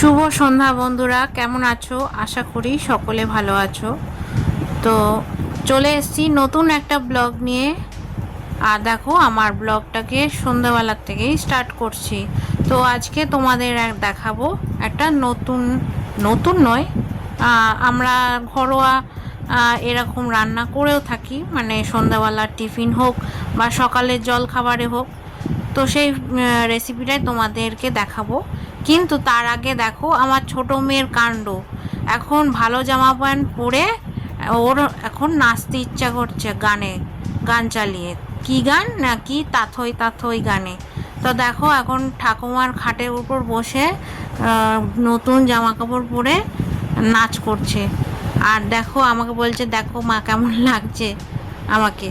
শুভ সন্ধ্যা বন্ধুরা, কেমন আছো? আশা করি সকলে ভালো আছো। তো চলে এসেছি নতুন একটা ব্লগ নিয়ে। আর দেখো, আমার ব্লগটাকে সন্ধ্যাবেলার থেকেই স্টার্ট করছি। তো আজকে তোমাদের এক দেখাবো একটা নতুন নতুন নয় আমরা ঘরোয়া এরকম রান্না করেও থাকি। মানে সন্ধ্যাবেলার টিফিন হোক বা সকালের জল খাবারে হোক। তো সেই রেসিপিটাই তোমাদেরকে দেখাবো। কিন্তু তার আগে দেখো, আমার ছোট মেয়ের কাণ্ড। এখন ভালো জামা প্যান্ট পরে, ওর এখন নাচতে ইচ্ছা করছে গানে, গান চালিয়ে। কি গান? না কি তাথই তাথই গানে। তো দেখো, এখন ঠাকুমার খাটের উপর বসে নতুন জামা কাপড় পরে নাচ করছে। আর দেখো, আমাকে বলছে, দেখো মা কেমন লাগছে আমাকে।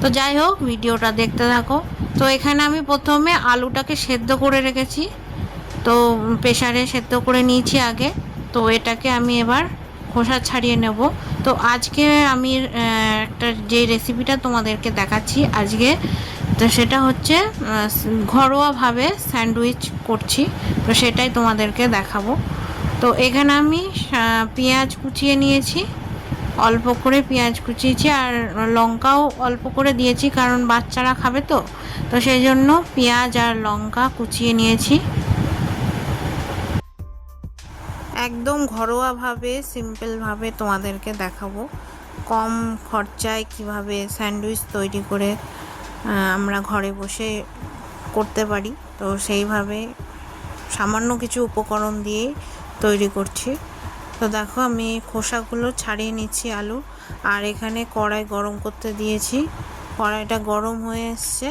তো যাই হোক, ভিডিওটা দেখতে থাকো। তো এখানে আমি প্রথমে আলুটাকে সেদ্ধ করে রেখেছি। তো প্রেশারে সেদ্ধ করে নিয়েছি আগে। তো এটাকে আমি এবার খোসা ছাড়িয়ে নেব। তো আজকে আমি একটা যে রেসিপিটা তোমাদেরকে দেখাচ্ছি আজকে, তো সেটা হচ্ছে ঘরোয়াভাবে স্যান্ডউইচ করছি। তো সেটাই তোমাদেরকে দেখাবো। তো এখানে আমি পেঁয়াজ কুচিয়ে নিয়েছি। অল্প করে পেঁয়াজ কুচিয়েছি আর লঙ্কাও অল্প করে দিয়েছি, কারণ বাচ্চারা খাবে তো। তো সেই জন্য পেঁয়াজ আর লঙ্কা কুচিয়ে নিয়েছি। একদম ঘরোয়াভাবে, সিম্পলভাবে তোমাদেরকে দেখাবো। কম খরচায় কীভাবে স্যান্ডউইচ তৈরি করে আমরা ঘরে বসে করতে পারি। তো সেইভাবে সামান্য কিছু উপকরণ দিয়ে তৈরি করছি। তো দেখো আমি খোসাগুলো ছাড়িয়ে নিচ্ছি আলু। আর এখানে কড়াই গরম করতে দিয়েছি। কড়াইটা গরম হয়ে এসছে।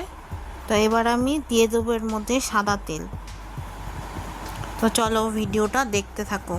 তো এবার আমি দিয়ে দেবো এর মধ্যে সাদা তেল। তো চলো ভিডিওটা দেখতে থাকো।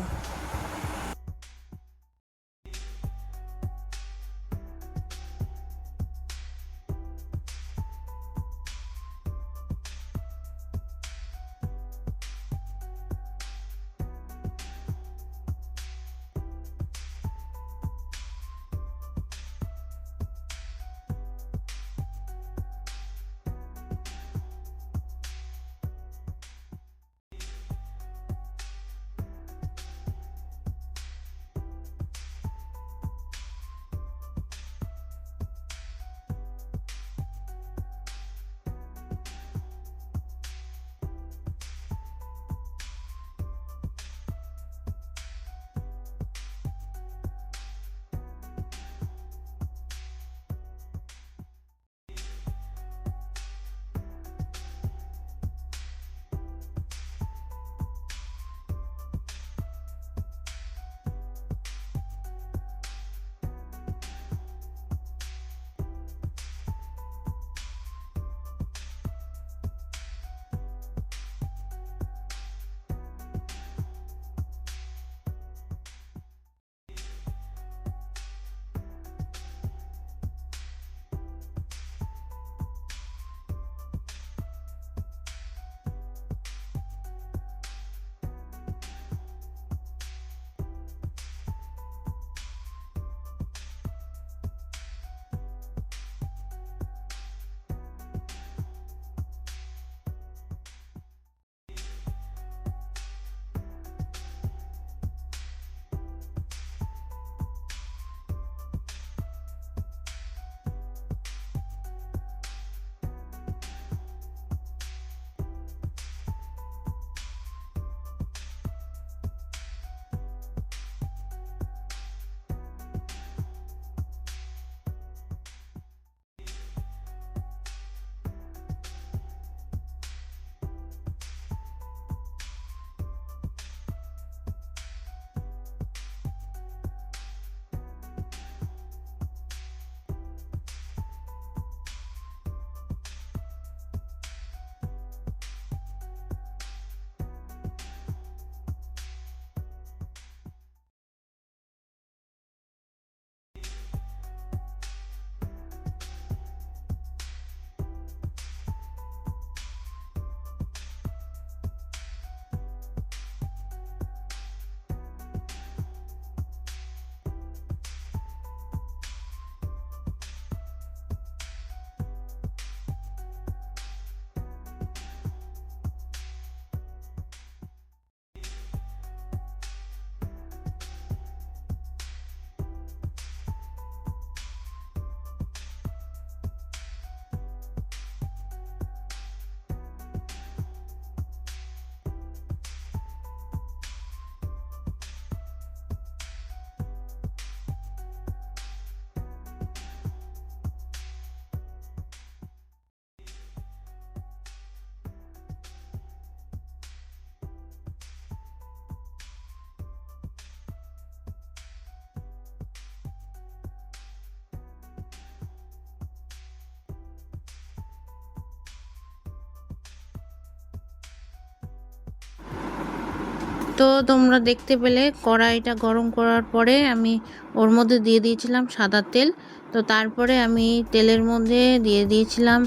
তো তোমরা দেখতে পেলে কড়াইটা গরম করার পরে আমি ওর মধ্যে দিয়ে দিয়েছিলাম সাদা তেল। তো তারপরে আমি তেলের মধ্যে দিয়ে দিয়েছিলাম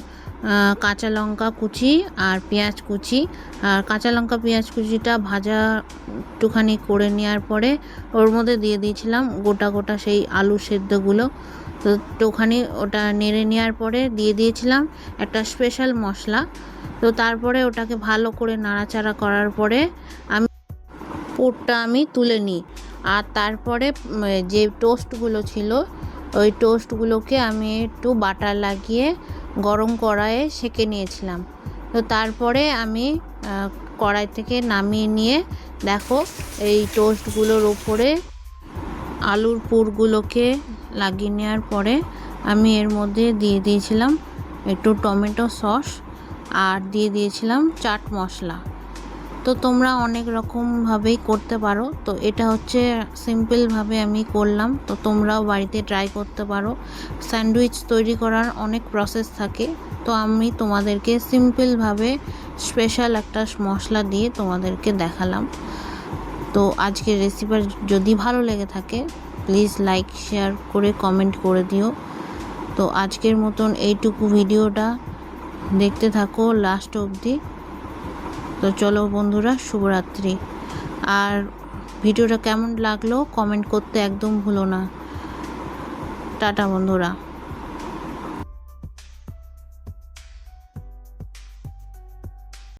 কাঁচা লঙ্কা কুচি আর পেঁয়াজ কুচি। আর কাঁচা লঙ্কা পেঁয়াজ কুচিটা ভাজা একটুখানি করে নেওয়ার পরে ওর মধ্যে দিয়ে দিয়েছিলাম গোটা গোটা সেই আলু সেদ্ধগুলো। তো একটুখানি ওটা নেড়ে নেওয়ার পরে দিয়ে দিয়েছিলাম একটা স্পেশাল মশলা। তো তারপরে ওটাকে ভালো করে নাড়াচাড়া করার পরে আমি পুরটা আমি তুলে নিই। আর তারপরে যে টোস্টগুলো ছিল, ওই টোস্টগুলোকে আমি একটু বাটার লাগিয়ে গরম কড়াইয়ে সেঁকে নিয়েছিলাম। তো তারপরে আমি কড়াই থেকে নামিয়ে নিয়ে, দেখো, এই টোস্টগুলোর ওপরে আলুর পুরগুলোকে লাগিয়ে নেওয়ার পরে আমি এর মধ্যে দিয়ে দিয়েছিলাম একটু টমেটো সস আর দিয়ে দিয়েছিলাম চাট মশলা। তো তোমরা অনেক রকমভাবেই করতে পারো। তো এটা হচ্ছে সিম্পলভাবে আমি করলাম। তো তোমরাও বাড়িতে ট্রাই করতে পারো। স্যান্ডউইচ তৈরি করার অনেক প্রসেস থাকে। তো আমি তোমাদেরকে সিম্পলভাবে স্পেশাল একটা মশলা দিয়ে তোমাদেরকে দেখালাম। তো আজকের রেসিপি যদি ভালো লেগে থাকে প্লিজ লাইক শেয়ার করে কমেন্ট করে দিও। তো আজকের মতন এইটুকু ভিডিওটা দেখতে থাকো লাস্ট অবধি। তো চলো বন্ধুরা, শুভরাত্রি। আর ভিডিওটা কেমন লাগল কমেন্ট করতে একদম ভুলো না। টাটা বন্ধুরা।